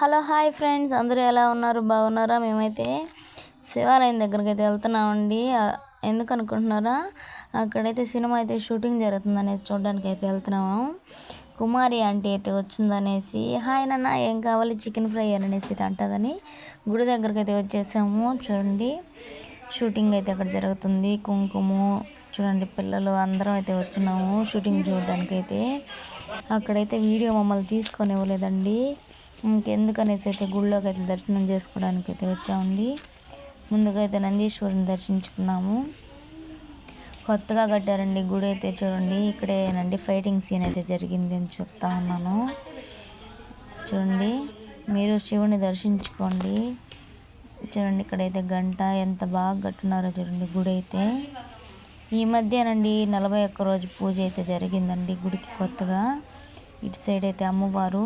Hello hi friends. అందరూ ఎలా ఉన్నారు? బాగున్నారా? మేమైతే శివాలయం దగ్గరికి అయితే వెళ్తున్నామండి ఎందుకు అనుకుంటున్నారా? అక్కడైతే సినిమా అయితే షూటింగ్ జరుగుతుందనేసి చూడడానికి అయితే వెళ్తున్నాము. కుమారి ఆంటీ అయితే వచ్చిందనేసి హాయ్ నాన్న ఏం కావాలి? చికెన్ ఫ్రై అనేసి అయితే అంటదని గుడి దగ్గరికి అయితే వచ్చేసాము. చూడండి షూటింగ్ అయితే అక్కడ జరుగుతుంది. కుంకుమ చూడండి పిల్లలు అందరం అయితే వచ్చినాము షూటింగ్ చూడడానికి అయితే అక్కడైతే వీడియో మమ్మల్ని తీసుకొని ఇవ్వలేదండి. ఇంకెందుకనేసి అయితే గుళ్ళోకి అయితే దర్శనం చేసుకోవడానికి అయితే వచ్చామండి. ముందుగా అయితే నందీశ్వరుని దర్శించుకున్నాము. కొత్తగా కట్టారండి గుడి అయితే చూడండి. ఇక్కడేనండి ఫైటింగ్ సీన్ అయితే జరిగింది అని చెప్తా ఉన్నాను. చూడండి మీరు శివుని దర్శించుకోండి. చూడండి ఇక్కడైతే గంట ఎంత బాగా కట్టున్నారో చూడండి గుడి అయితే. ఈ మధ్యనండి నలభై ఒక్క రోజు పూజ అయితే జరిగిందండి గుడికి కొత్తగా. ఇటు సైడ్ అయితే అమ్మవారు.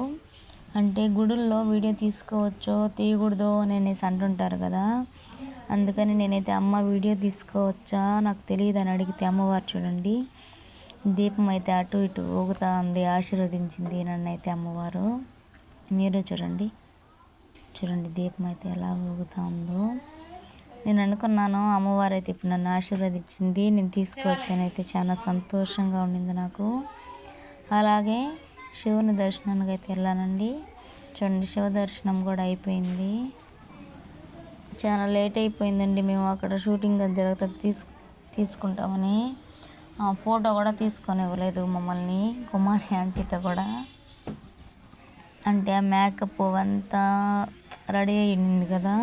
అంటే గుడుల్లో వీడియో తీసుకోవచ్చో తీయకూడదో అనేసి అంటుంటారు కదా. అందుకని నేనైతే అమ్మ వీడియో తీసుకోవచ్చా నాకు తెలియదు అని అడిగితే అమ్మవారు చూడండి. దీపం అయితే అటు ఇటు ఊగుతా ఉంది ఆశీర్వదించింది నన్ను అయితే అమ్మవారు. మీరు చూడండి. చూడండి దీపం అయితే ఎలా ఊగుతా ఉందో. నేను అనుకున్నాను అమ్మవారు అయితే ఇప్పుడు నన్ను ఆశీర్వదించింది నేను తీసుకువచ్చాను అయితే చాలా సంతోషంగా ఉండింది నాకు. అలాగే శివుని దర్శనానికి అయితే వెళ్ళానండి. చూడండి శివ దర్శనం కూడా అయిపోయింది. చాలా లేట్ అయిపోయిందండి మేము అక్కడ షూటింగ్ అది జరుగుతుంది తీసు తీసుకుంటామని. ఆ ఫోటో కూడా తీసుకొని ఇవ్వలేదు మమ్మల్ని కుమారి ఆంటీతో కూడా. అంటే ఆ మేకప్ అంతా రెడీ అయ్యింది కదా.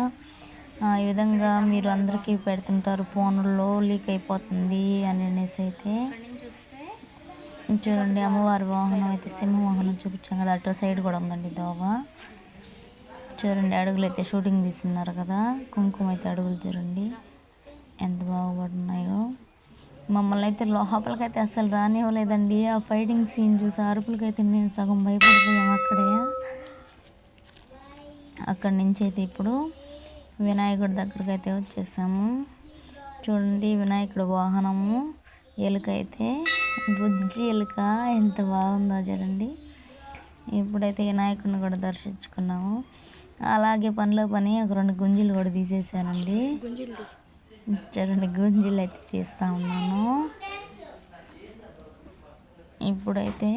ఈ విధంగా మీరు అందరికీ పెడుతుంటారు ఫోన్లో లీక్ అయిపోతుంది అని అనేసి అయితే. చూడండి అమ్మవారి వాహనం అయితే సింహ వాహనం చూపించాం కదా అటు సైడ్ కూడా ఉందండి దోవ. చూడండి అడుగులు అయితే షూటింగ్ తీస్తున్నారు కదా కుంకుమ అయితే అడుగులు చూడండి ఎంత బాగుపడున్నాయో మమ్మల్ని అయితే లోపలికి అయితే అసలు రానివ్వలేదండి. ఆ ఫైటింగ్ సీన్ చూసి అరుపులకైతే మేము సగం భయపడిపోయాం అక్కడే. అక్కడి నుంచి అయితే ఇప్పుడు వినాయకుడి దగ్గరికి అయితే వచ్చేసాము. చూడండి వినాయకుడు వాహనము ఎలుక అయితే బుజ్జి ఎలుక ఎంత బాగుందో చూడండి. ఇప్పుడైతే వినాయకుడిని కూడా దర్శించుకున్నాము. అలాగే పనిలో పని ఒక రెండు గుంజీలు కూడా తీసేసానండి చూడండి గుంజీలు అయితే తీస్తా ఉన్నాను. ఇప్పుడైతే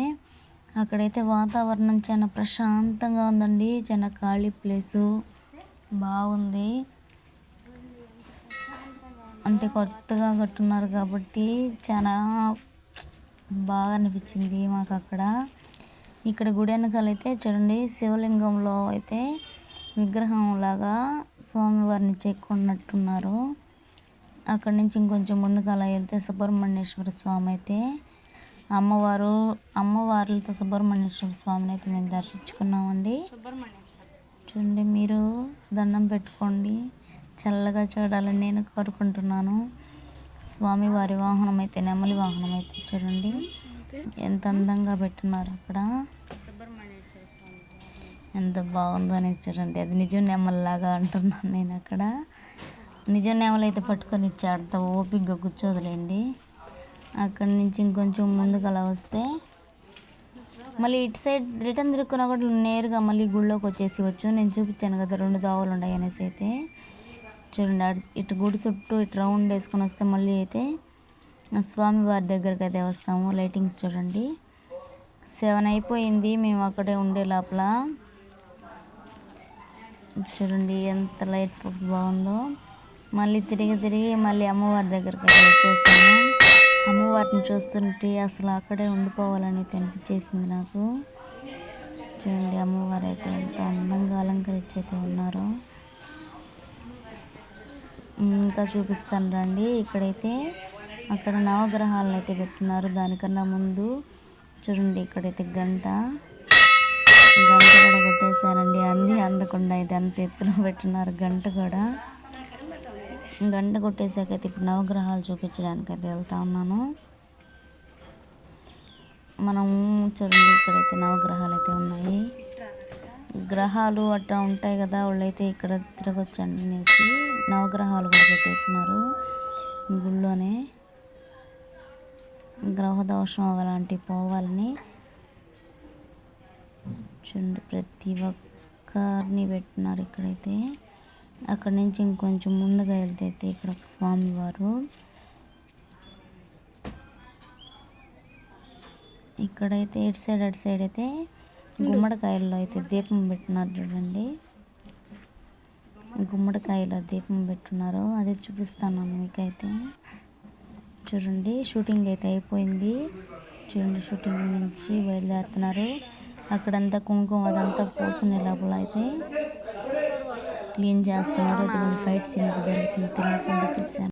అక్కడైతే వాతావరణం చాలా ప్రశాంతంగా ఉందండి. చాలా ఖాళీ ప్లేసు. బాగుంది. అంటే కొత్తగా కట్టున్నారు కాబట్టి చాలా బాగా అనిపించింది మాకు అక్కడ ఇక్కడ గుడి వెనకాల అయితే చూడండి శివలింగంలో అయితే విగ్రహం లాగా స్వామివారిని చెక్కున్నట్టున్నారు అక్కడి నుంచి ఇంకొంచెం ముందుకు వెళ్తే సుబ్రహ్మణ్యేశ్వర స్వామి అయితే అమ్మవారు అమ్మవార్లతో సుబ్రహ్మణ్యేశ్వర స్వామిని అయితే మేము దర్శించుకున్నామండి. చూడండి మీరు దండం పెట్టుకోండి. చల్లగా చూడాలని నేను కోరుకుంటున్నాను. స్వామివారి వాహనం అయితే నెమలి వాహనం అయితే చూడండి. ఎంత అందంగా పెట్టున్నారు అక్కడ. ఎంత బాగుందో అనేది చూడండి. అది నిజం నెమలిలాగా అంటున్నాను నేను అక్కడ. నిజం నెమలి అయితే పట్టుకొని ఇచ్చి అంత ఓపికగా కూర్చోదులేండి. అక్కడి నుంచి ఇంకొంచెం ముందుకు అలా వస్తే మళ్ళీ ఇటు సైడ్ రిటర్న్ తిరుక్కున్నా కూడా నేరుగా మళ్ళీ గుళ్ళోకి వచ్చేసి వచ్చు. నేను చూపించాను కదా రెండు దోవలు ఉన్నాయి అనేసి అయితే. చూడండి అటు- ఇటు గుడి చుట్టూ ఇటు రౌండ్ వేసుకొని వస్తే మళ్ళీ అయితే స్వామి స్వామివారి దగ్గరికి అయితే వస్తాము లైటింగ్స్ చూడండి. సెవెన్ అయిపోయింది మేము అక్కడే ఉండే లోపల. చూడండి ఎంత లైట్ ఫోక్స్ బాగుందో. మళ్ళీ తిరిగి తిరిగి మళ్ళీ అమ్మవారి దగ్గరికి అయితే వచ్చేసాము. అమ్మవారిని చూస్తుంటే అసలు అక్కడే ఉండిపోవాలని అయితే అనిపించేసింది నాకు. చూడండి అమ్మవారు అయితే ఎంత అందంగా అలంకరించి అయితే ఉన్నారో. ఇంకా చూపిస్తాను రండి. ఇక్కడైతే అక్కడ నవగ్రహాలను అయితే పెట్టున్నారు. దానికన్నా ముందు చూడండి ఇక్కడైతే గంట. గంట కూడా కొట్టేశారండి. అంది అందకుండా అయితే అంత ఎత్తున పెట్టున్నారు గంట కూడా. గంట కొట్టేసాకైతే ఇప్పుడు నవగ్రహాలు చూపించడానికి అయితే వెళ్తా ఉన్నాను. మనం చూడండి ఇక్కడైతే నవగ్రహాలు అయితే ఉన్నాయి. గ్రహాలు అట్టా ఉంటాయి కదా వాళ్ళైతే ఇక్కడ తిరగొచ్చండి అనేసి. నవగ్రహాలు కూడా పెట్టేస్తున్నారు. గుళ్ళోనే గ్రహ దోషం అలాంటివి పోవాలని చూడండి ప్రతి ఒక్కరిని పెట్టినారు ఇక్కడైతే. అక్కడ నుంచి ఇంకొంచెం ముందుగా వెళ్తే అయితే ఇక్కడ ఒక స్వామి వారు. ఇక్కడైతే ఇటు సైడ్ అటు సైడ్ అయితే గుమ్మడికాయల్లో అయితే దీపం పెట్టినారు చూడండి. గుమ్మడికాయలో దీపం పెట్టున్నారు అది చూపిస్తాను మీకైతే. చూడండి షూటింగ్ అయితే అయిపోయింది. చూడండి షూటింగ్ నుంచి బయలుదేరుతున్నారు. అక్కడంతా కుంకుమ అదంతా పోసుకునే లోపల అయితే క్లీన్ చేస్తున్నారు. ఇది ఫైట్ సీన్ జరుగుతుంది. తెలియకుండా తీసాను